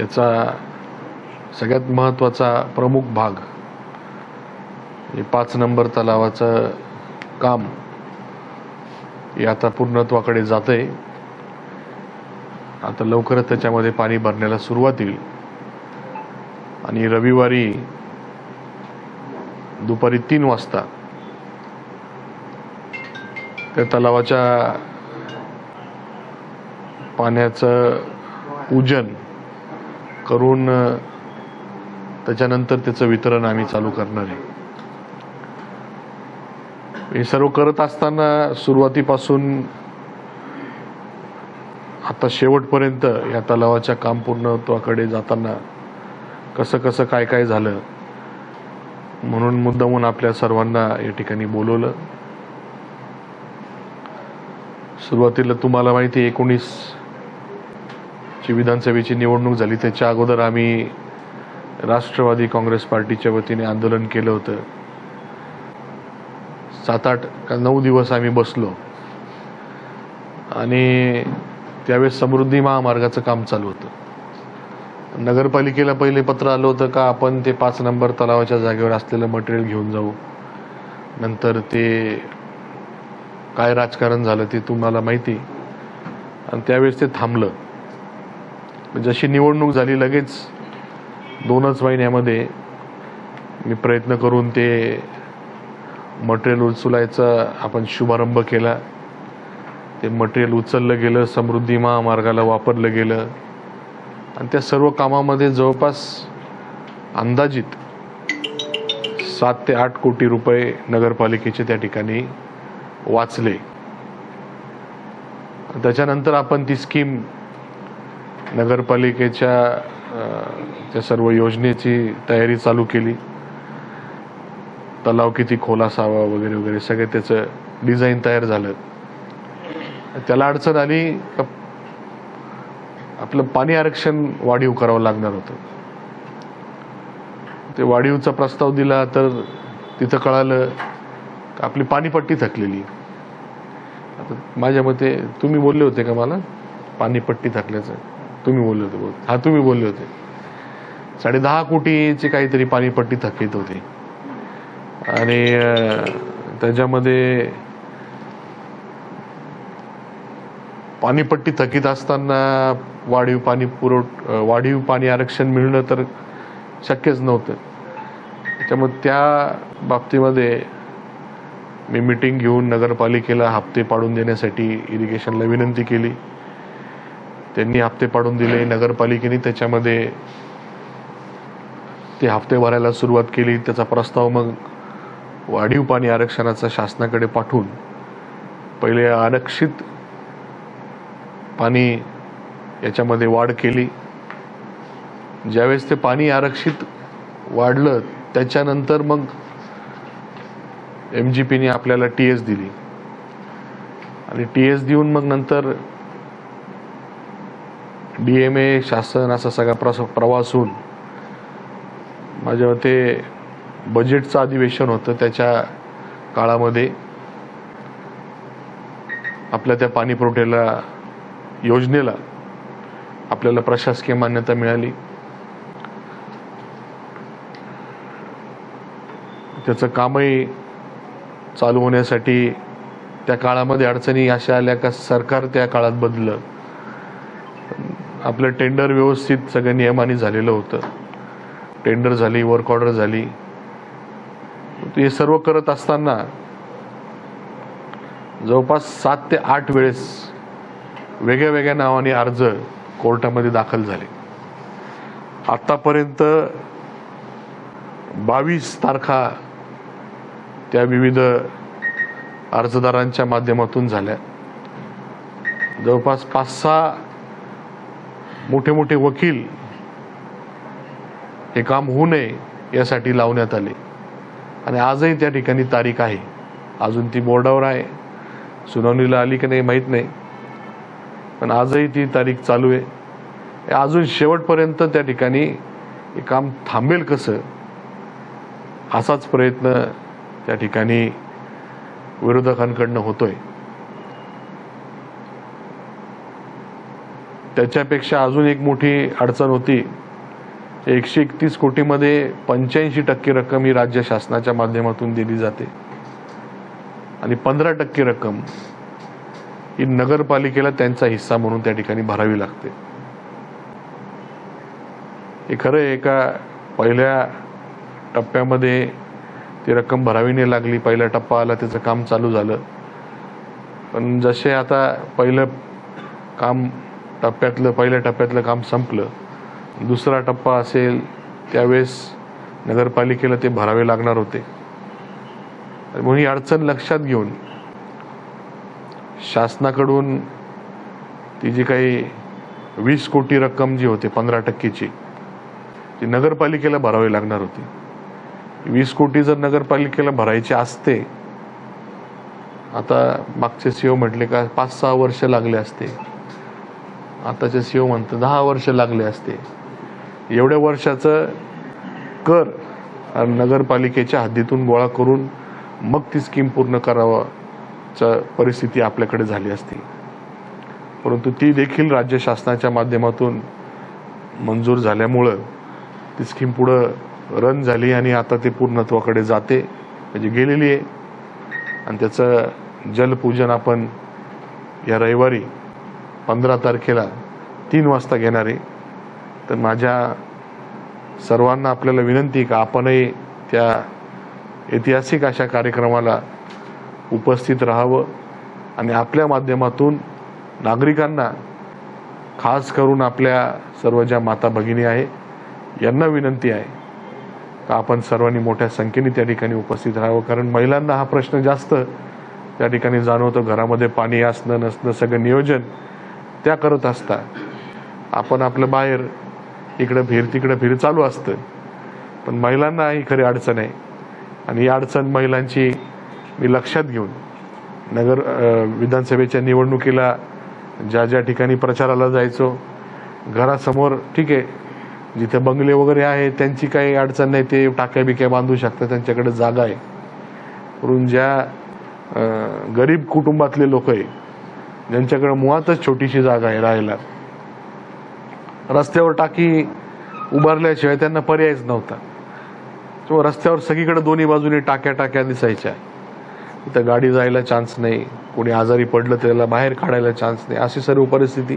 याचा सगळ्यात महत्त्वाचा प्रमुख भाग हे पाच नंबर तलावाचं काम हे आता पूर्णत्वाकडे जातंय. आता लवकरच त्याच्यामध्ये पाणी भरण्याला सुरुवात येईल आणि रविवारी दुपारी तीन वाजता त्या तलावाच्या पाण्याचं पूजन करून त्याच्यानंतर त्याचं वितरण आम्ही चालू करणार आहे. हे सर्व करत असताना सुरुवातीपासून आता शेवटपर्यंत या तलावाच्या काम पूर्णत्वाकडे जाताना कसं कसं काय काय झालं म्हणून मुद्दामून आपल्या सर्वांना या ठिकाणी बोलवलं. सुरुवातीला तुम्हाला माहिती एकोणीस ची विधानसभेची निवडणूक झाली त्याच्या अगोदर आम्ही राष्ट्रवादी काँग्रेस पार्टीच्या वतीने आंदोलन केलं होतं. सात आठ का नऊ दिवस आम्ही बसलो. आणि त्यावेळेस समृद्धी महामार्गाचं काम चालू होतं. नगरपालिकेला पहिले पत्र आलं होतं का आपण ते पाच नंबर तलावाच्या जागेवर असलेलं मटेरियल घेऊन जाऊ. नंतर ते काय राजकारण झालं ते तुम्हाला माहिती. आणि त्यावेळेस ते थांबलं. म्हणजे जशी निवडणूक झाली लगेच दोनच महिन्यामध्ये मी प्रयत्न करून ते मटेरियल उचलायचा आपण शुभारंभ केला. ते मटेरियल उचललं गेलं समृद्धी महामार्गाला वापरलं गेलं. आणि त्या सर्व कामामध्ये जवळपास अंदाजित सात ते आठ कोटी रुपये नगरपालिकेचे त्या ठिकाणी वाचले. त्याच्यानंतर आपण ती स्कीम नगरपालिकेच्या त्या सर्व योजनेची तयारी चालू केली तलाव किती खोल असावा वगैरे वगैरे सगळे त्याचं डिझाईन तयार झालं. त्याला अडचण आली आपलं पाणी आरक्षण वाढीव करावं लागणार होतं. ते वाढीवचा प्रस्ताव दिला तर तिथं कळालं आपली पाणीपट्टी थकलेली आता माझ्या मते तुम्ही बोलले होते का मला? पाणीपट्टी थकल्याचं. तुम्ही बोलले होते हा तुम्ही बोलले होते. साडे दहा कोटीची काहीतरी पाणीपट्टी थकीत होती. आणि त्याच्यामध्ये पाणीपट्टी थकीत असताना वाढीव पाणी पुरवठ वाढीव पाणी आरक्षण मिळणं तर शक्यच नव्हतं. त्याच्यामुळे त्या बाबतीमध्ये मी मिटिंग घेऊन नगरपालिकेला हप्ते पाडून देण्यासाठी इरिगेशनला विनंती केली. त्यांनी हप्ते पाडून दिले नगरपालिकेने त्याच्यामध्ये ते हप्ते भरायला सुरुवात केली. त्याचा प्रस्ताव मग वाढीव पाणी आरक्षणाचा शासनाकडे पाठवून पहिले आरक्षित पाणी याच्यामध्ये वाढ केली. ज्यावेळेस ते पाणी आरक्षित वाढलं त्याच्यानंतर मग एम जी पीने आपल्याला टी एस दिली. आणि टी एस देऊन मग नंतर डी एम ए शासन असा सगळा प्रस प्रवास होऊन माझ्या मते बजेटचं अधिवेशन होतं त्याच्या काळामध्ये. आपल्या त्या पाणी पुरवठ्याला योजनेला आपल्याला प्रशासकीय मान्यता मिळाली. त्याचं कामही चालू होण्यासाठी त्या काळामध्ये अडचणी अशा आल्या का सरकार त्या काळात बदललं. आपलं टेंडर व्यवस्थित सगळं नियमाने झालेलं होतं. टेंडर झाली वर्क ऑर्डर झाली. हे सर्व करत असताना जवळपास सात ते आठ वेळेस वेगळ्या वेगळ्या नावाने अर्ज कोर्टामध्ये दाखल झाले. आतापर्यंत बावीस तारखा त्या विविध अर्जदारांच्या माध्यमातून झाल्या. जवळपास पाच सहा मोठे मोठे वकील हे काम होऊ नये यासाठी लावण्यात आले. आणि आजही त्या ठिकाणी तारीख आहे. अजून ती बोर्डावर आहे. सुनावणीला आली की नाही माहीत नाही. पण आजही ती तारीख चालू आहे. हे अजून शेवटपर्यंत त्या ठिकाणी हे काम थांबेल कसं? असाच प्रयत्न त्या ठिकाणी विरोधकांकडनं होतोय. त्याच्यापेक्षा अजून एक मोठी अडचण होती. एकशे एकतीस कोटीमध्ये पंच्याऐंशी टक्के रक्कम ही राज्य शासनाच्या माध्यमातून दिली जाते. आणि पंधरा टक्के रक्कम ही नगरपालिकेला त्यांचा हिस्सा म्हणून त्या ठिकाणी भरावी लागते. हे खरं एका पहिल्या टप्प्यामध्ये ती रक्कम भरावी नाही लागली पहिला टप्पा आला त्याचं काम चालू झालं. पण जसे आता पहिलं काम टप्प्यातलं पहिल्या टप्प्यातलं काम संपलं. दुसरा टप्पा असेल त्यावेळेस नगरपालिकेला ते भरावे लागणार होते. म्हणून ही अडचण लक्षात घेऊन शासनाकडून ती जी काही वीस कोटी रक्कम जी होते पंधरा टक्केची ती नगरपालिकेला भरावी लागणार होती. वीस कोटी जर नगरपालिकेला भरायची असते आता मागचे सीओ म्हटले का पाच सहा वर्ष लागले असते. आताचे सीओ म्हणतात दहा वर्ष लागले असते. एवढ्या वर्षाचं कर नगरपालिकेच्या हद्दीतून गोळा करून मग ती स्कीम पूर्ण करावाचा परिस्थिती आपल्याकडे झाली असती. परंतु ती देखील राज्य शासनाच्या माध्यमातून मंजूर झाल्यामुळं ती स्कीम पुढं रन झाली आणि आता ते पूर्णत्वाकडे जाते म्हणजे गेलेली आहे. आणि त्याचं जलपूजन आपण या रविवारी पंधरा तारखेला तीन वाजता घेणार आहे. तर माझ्या सर्वांना आपल्याला विनंती का आपणही त्या ऐतिहासिक अशा कार्यक्रमाला उपस्थित राहावं आणि आपल्या माध्यमातून नागरिकांना खास करून आपल्या सर्व ज्या माता भगिनी आहे यांना विनंती आहे का आपण सर्वांनी मोठ्या संख्येने त्या ठिकाणी उपस्थित राहावं. कारण महिलांना हा प्रश्न जास्त त्या ठिकाणी जाणवतो. घरामध्ये पाणी असणं नसणं सगळं नियोजन त्या करत असतात आपण आपलं बाहेर इकडं फिर तिकडं फिर चालू असतं. पण महिलांना ही खरी अडचण आहे. आणि ही अडचण महिलांची मी लक्षात घेऊन नगर विधानसभेच्या निवडणुकीला ज्या ज्या ठिकाणी प्रचाराला जायचो घरासमोर ठीक आहे जिथे बंगले वगैरे आहे त्यांची काही अडचण नाही ते टाक्या बिक्या बांधू शकतात त्यांच्याकडे जागा आहे. म्हणून ज्या गरीब कुटुंबातले लोक आहे ज्यांच्याकडे मुळातच छोटीशी जागा आहे राहायला. रस्त्यावर टाकी उभारल्याशिवाय त्यांना पर्यायच नव्हता. तो रस्त्यावर सगळीकडे दोन्ही बाजूने टाक्या टाक्या दिसायच्या. तिथं गाडी जायला चान्स नाही. कोणी आजारी पडलं त्याला बाहेर काढायला चान्स नाही. अशी सर्व परिस्थिती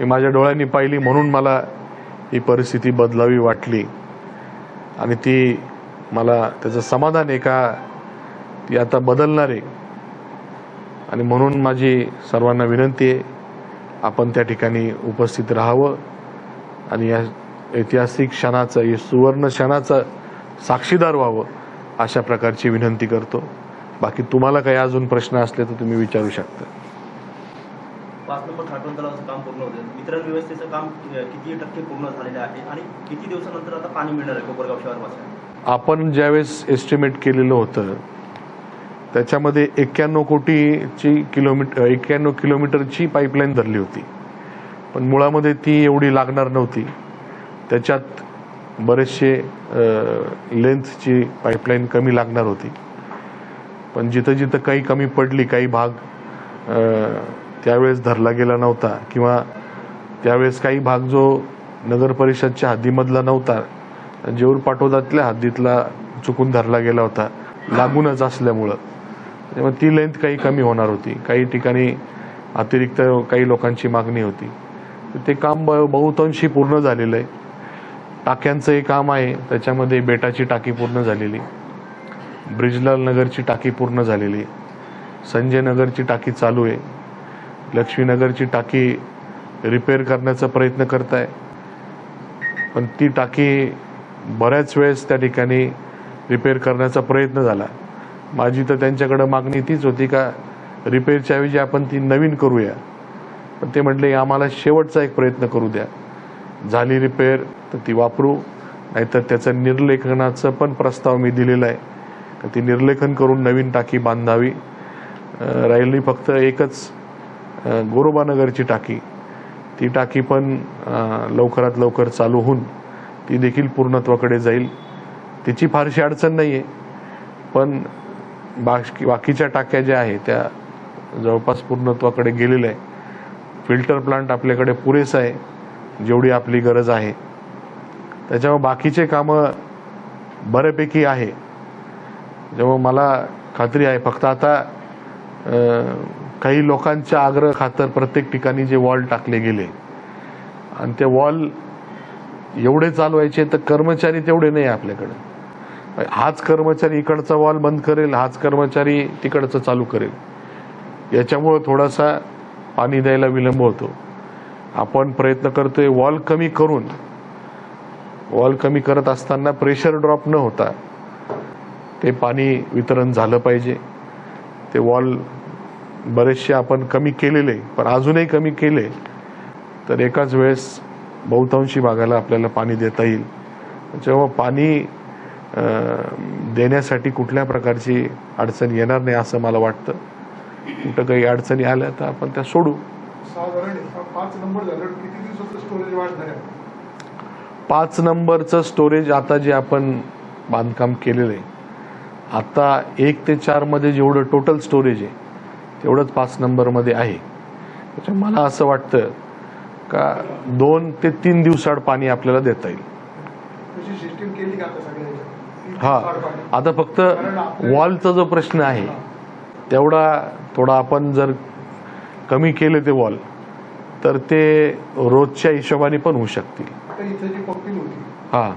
मी माझ्या डोळ्यांनी पाहिली म्हणून मला ही परिस्थिती बदलावी वाटली. आणि ती मला त्याचं समाधान एका ती आता बदलणार आहे आणि म्हणून माझी सर्वांना विनंती आहे आपण त्या ठिकाणी उपस्थित राहावं. आणि या ऐतिहासिक क्षणाचं या सुवर्ण क्षणाचं साक्षीदार व्हावं अशा प्रकारची विनंती करतो. बाकी तुम्हाला काही अजून प्रश्न असले तर तुम्ही विचारू शकता. पाच नंबर साठवण तलावाचं काम पूर्ण होतं. वितरण व्यवस्थेचं काम कि- किती टक्के पूर्ण झालेलं आहे आणि किती दिवसानंतर आता पाणी मिळणार आहे कोपरगाव शहरवासियांना आपण ज्यावेळेस एस्टिमेट केलेलं होतं त्याच्यामध्ये एक्क्याण्णव कोटीची किलोमीटर एक्क्याण्णव किलोमीटरची पाईपलाईन धरली होती. पण मुळामध्ये ती एवढी लागणार नव्हती. त्याच्यात बरेचसे लेंथची पाईपलाईन कमी लागणार होती. पण जिथं जिथं काही कमी पडली काही भाग त्यावेळेस धरला गेला नव्हता किंवा त्यावेळेस काही भाग जो नगर परिषदच्या हद्दीमधला नव्हता जेऊर पाठोदातल्या हद्दीतला चुकून धरला गेला होता लागूनच असल्यामुळं. त्यामुळे ती लेंथ काही कमी होणार होती. काही ठिकाणी अतिरिक्त काही लोकांची मागणी होती. ते काम ब- बहुतांशी पूर्ण झालेलं आहे. टाक्यांचं हे काम आहे. त्याच्यामध्ये बेटाची टाकी पूर्ण झालेली. ब्रिजलाल नगरची टाकी पूर्ण झालेली. संजय नगरची टाकी चालू आहे. लक्ष्मीनगरची टाकी रिपेअर करण्याचा प्रयत्न करताय. पण ती टाकी बऱ्याच वेळेस त्या ठिकाणी रिपेअर करण्याचा प्रयत्न झाला. माझी तर त्यांच्याकडे मागणी तीच होती का रिपेअरच्या ऐवजी आपण ती नवीन करूया. पण ते म्हटले आम्हाला शेवटचा एक प्रयत्न करू द्या. झाली रिपेअर तर ती वापरू. नाहीतर त्याचं निर्लेखनाचं पण प्रस्ताव मी दिलेला आहे. तर ती निर्लेखन करून नवीन टाकी बांधावी. राहिली फक्त एकच गोरोबानगरची टाकी. ती टाकी पण लवकरात लवकर चालू होऊन ती देखील पूर्णत्वाकडे जाईल. तिची फारशी अडचण नाही आहे पण बाकी बाकीच्या टाक्या ज्या आहेत त्या जवळपास पूर्णत्वाकडे गेलेल्या आहे फिल्टर प्लांट आपल्याकडे पुरेसा आहे जेवढी आपली गरज आहे. त्याच्यामुळे बाकीचे कामं बऱ्यापैकी आहे. जेव्हा मला खात्री आहे फक्त आता काही लोकांच्या आग्रह खातर प्रत्येक ठिकाणी जे वॉल टाकले गेले. आणि ते वॉल एवढे चालवायचे तर कर्मचारी तेवढे नाही आपल्याकडे. हाच कर्मचारी इकडचा वॉल बंद करेल हाच कर्मचारी तिकडचं चालू करेल. याच्यामुळं थोडासा पाणी द्यायला विलंब होतो. आपण प्रयत्न करतोय वॉल कमी करून वॉल कमी करत असताना प्रेशर ड्रॉप न होता ते पाणी वितरण झालं पाहिजे. ते वॉल बरेचसे आपण कमी केलेले पण अजूनही कमी केले तर एकाच वेळेस बहुतांशी भागाला आपल्याला पाणी देता येईल. जेव्हा पाणी देण्यासाठी कुठल्या प्रकारची अडचण येणार नाही असं मला वाटतं. कुठं काही अडचणी आल्या तर आपण त्या सोडू. पाच नंबरचं स्टोरेज आता जे आपण बांधकाम केलेलं आहे आता एक ते चारमध्ये जेवढं टोटल स्टोरेज आहे तेवढंच पाच नंबरमध्ये आहे. त्याच्या मला असं वाटतं का दोन ते तीन दिवसाड पाणी आपल्याला देता येईल. हा. आता फक्त वॉलचा जो प्रश्न आहे तेवढा थोडा आपण जर कमी केले ते वॉल तर ते रोजच्या हिशोबाने पण होऊ शकतील. हा.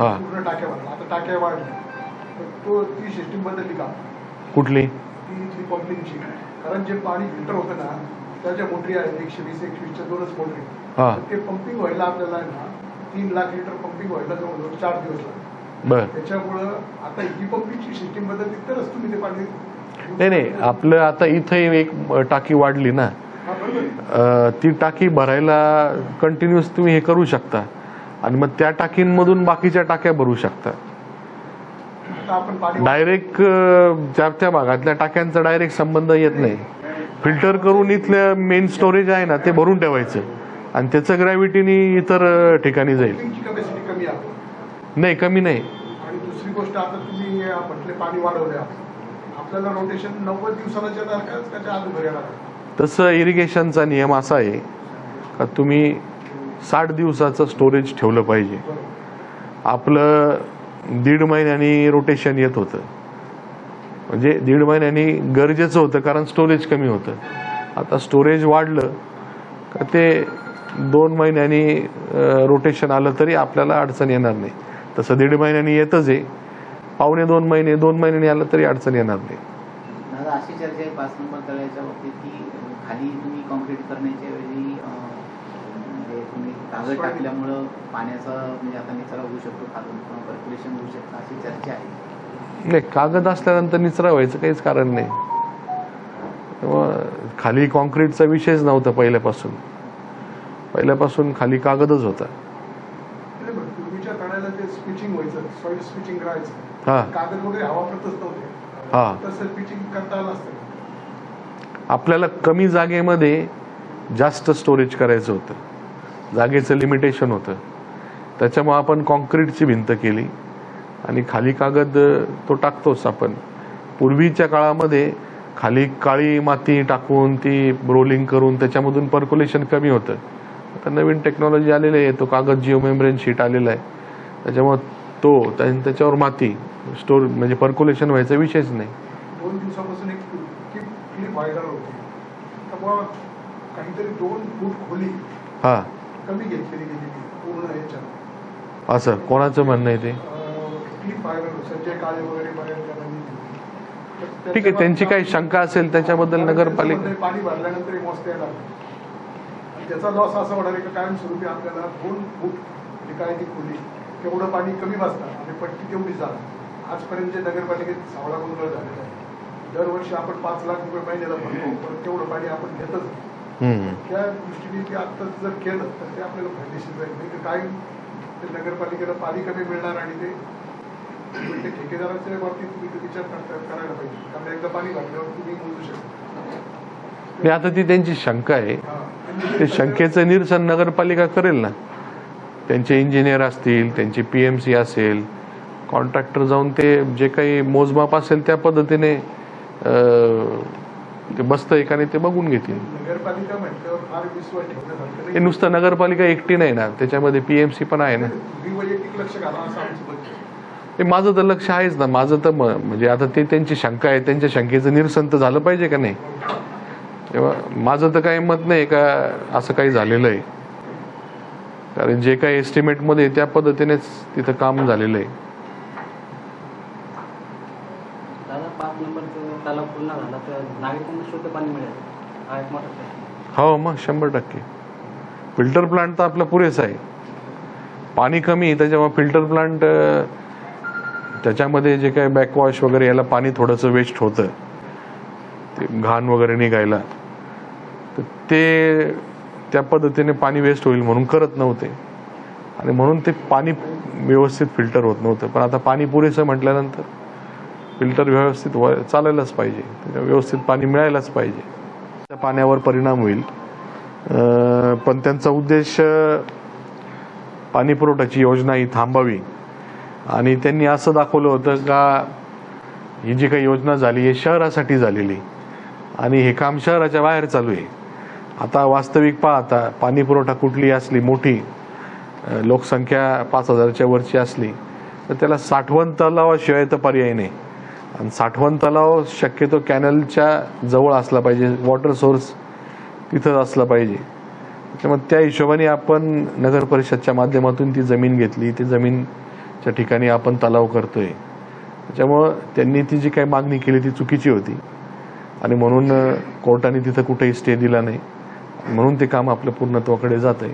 हा. कुठली? कारण जे पाणी फिल्टर होतं ना त्याच्या मोटरी आहेत एकशे वीस एकवीसच्या दोनच मोटरी. हा. ते पंपिंग व्हायला आपल्याला तीन लाख लिटर पंपिंग व्हायला जवळजवळ चार दिवस लागले त्याच्यामुळं आता ही पंपिंगची सिस्टीम बदलली तरच तुम्ही ते पाणी नाही नाही आपलं आता इथं एक टाकी वाढली ना. ती टाकी भरायला कंटिन्युअस तुम्ही हे करू शकता. आणि मग त्या टाकींमधून बाकीच्या टाक्या भरू शकता. डायरेक्ट त्या त्या भागातल्या टाक्यांचा डायरेक्ट संबंध येत नाही. फिल्टर करून इथलं मेन स्टोरेज आहे ना ते भरून ठेवायचं. आणि त्याचं ग्रॅव्हिटीनी इतर ठिकाणी जाईल. नाही कमी नाही. आणि दुसरी गोष्ट आता तुम्ही म्हटले पाणी आपल्याला रोटेशन नव्वद आहे. तसं इरिगेशनचा नियम असा आहे का तुम्ही साठ दिवसाचं स्टोरेज ठेवलं पाहिजे. आपलं दीड महिन्यानी रोटेशन येत होतं. म्हणजे दीड महिन्यानी गरजेचं होतं कारण स्टोरेज कमी होतं. आता स्टोरेज वाढलं का ते दोन महिन्यांनी रोटेशन आलं तरी आपल्याला अडचण येणार नाही. तसं दीड महिन्यांनी येतच आहे. पावणे दोन महिने दोन महिन्यांनी आलं तरी अडचण येणार नाही. अशी चर्चा आहे पाच नंबर तळ्याच्या बाबतीत की खाली तुम्ही कॉन्क्रीट करण्याच्या वेळी म्हणजे तुम्ही कागद टाकल्यामुळं पाण्याचा म्हणजे आता निचरा होऊ शकतो खालून किंवा होऊ शकतं अशी चर्चा आहे. नाही कागद असल्यानंतर निचरा व्हायचं काहीच कारण नाही. खाली कॉन्क्रीटचा विषयच नव्हता पहिल्यापासून. पहिल्यापासून खाली कागदच होता. हा. हा. आपल्याला कमी जागेमध्ये जास्त स्टोरेज करायचं होतं. जागेचं लिमिटेशन होतं. त्याच्यामुळे आपण कॉन्क्रीटची भिंत केली. आणि खाली कागद तो टाकतोच आपण. पूर्वीच्या काळामध्ये खाली काळी माती टाकून ती रोलिंग करून त्याच्यामधून पर्क्युलेशन कमी होतं. आता नवीन टेक्नॉलॉजी आलेली आहे. तो कागद जिओ मेम्ब्रेन शीट आलेला आहे. त्याच्यामुळे तो त्या- त्याच्यावर माती स्टोर म्हणजे पर्क्युलेशन व्हायचा विषयच नाही. दोन दिवसापासून एक क्लिप व्हायरल होती. काहीतरी दोन फूट खोली हा. कमी घेतलेली गेली पूर्ण असं कोणाचं म्हणणं आहे ते? क्लिप व्हायरल संजय काळे वगैरे ठीक आहे त्यांची काही शंका असेल त्याच्याबद्दल नगरपालिका पाणी भरल्यानंतर मस्त त्याचा लॉस असा होणार आहे की कायमस्वरूपी आपल्याला दोन फूट जी काय ती खोली तेवढं पाणी कमी वाचणार आणि पट्टी तेवढी जाणार. आजपर्यंत जे नगरपालिकेत सावळा गोंधळ झालेला आहे दरवर्षी आपण पाच लाख रुपये महिन्याला भरतो पण तेवढं पाणी आपण घेतच. त्या दृष्टीने ते आत्ताच जर केलं तर ते आपल्याला फायदेशीर जाईल. नाही तर काय ते नगरपालिकेला पाणी कमी मिळणार आणि ते ते ठेकेदाराच्या बाबतीत तुम्ही तो विचार करता करायला पाहिजे. कारण एकदा पाणी भरल्यावर तुम्ही मोजू शकता. आता ती त्यांची शंका आहे. ते शंकेचं निरसन नगरपालिका करेल ना. त्यांचे इंजिनियर असतील त्यांची पी एम सी असेल कॉन्ट्रॅक्टर जाऊन ते जे काही मोजमाप असेल त्या पद्धतीने ते बसतं एकाने ते बघून घेतील. हे. नुसतं नगरपालिका एकटी नाही ना. त्याच्यामध्ये पीएमसी पण आहे ना. मी वैयक्तिक लक्ष घाला असं आमचं मत आहे. हे माझं तर लक्ष आहेच ना. माझं तर म्हणजे आता ते त्यांची शंका आहे. त्यांच्या शंकेचं निरसन तर झालं पाहिजे का नाही? तेव्हा माझं तर काही मत नाही का असं काही झालेलं आहे. कारण जे काही एस्टिमेटमध्ये त्या पद्धतीनेच तिथं काम झालेलं आहे. हा हो मग शंभर टक्के. फिल्टर प्लांट तर आपलं पुरेसं आहे. पाणी कमी त्याच्यामुळे फिल्टर प्लांट त्याच्यामध्ये जे काय बॅकवॉश वगैरे याला पाणी थोडंसं वेस्ट होतं. ते घाण वगैरे निघायला. तर ते त्या पद्धतीने पाणी वेस्ट होईल म्हणून करत नव्हते. आणि म्हणून ते पाणी व्यवस्थित फिल्टर होत नव्हतं. पण आता पाणी पुरेसं म्हटल्यानंतर फिल्टर व्यवस्थित व चालायलाच पाहिजे. त्याच्या व्यवस्थित पाणी मिळायलाच पाहिजे. त्या पाण्यावर परिणाम होईल. पण त्यांचा उद्देश पाणी पुरवठ्याची योजना ही थांबावी. आणि त्यांनी असं दाखवलं होतं का ही जी काही योजना झाली हे शहरासाठी झालेली. आणि हे काम शहराच्या बाहेर चालू आहे. आता वास्तविक पाहता पाणी पुरवठा कुठली असली मोठी लोकसंख्या पाच हजारच्या वरची असली तर त्याला साठवण तलावाशिवाय तर पर्याय नाही. आणि साठवण तलाव शक्यतो कॅनलच्या जवळ असला पाहिजे वॉटर सोर्स तिथं असला पाहिजे. त्यामुळे त्या हिशोबाने आपण नगर परिषदच्या माध्यमातून ती जमीन घेतली ती जमीनच्या ठिकाणी आपण तलाव करतोय. त्याच्यामुळं त्यांनी ती जी काही मागणी केली ती चुकीची होती. आणि म्हणून कोर्टाने तिथं कुठेही स्टे दिला नाही. म्हणून ते काम आपलं पूर्णत्वाकडे जात आहे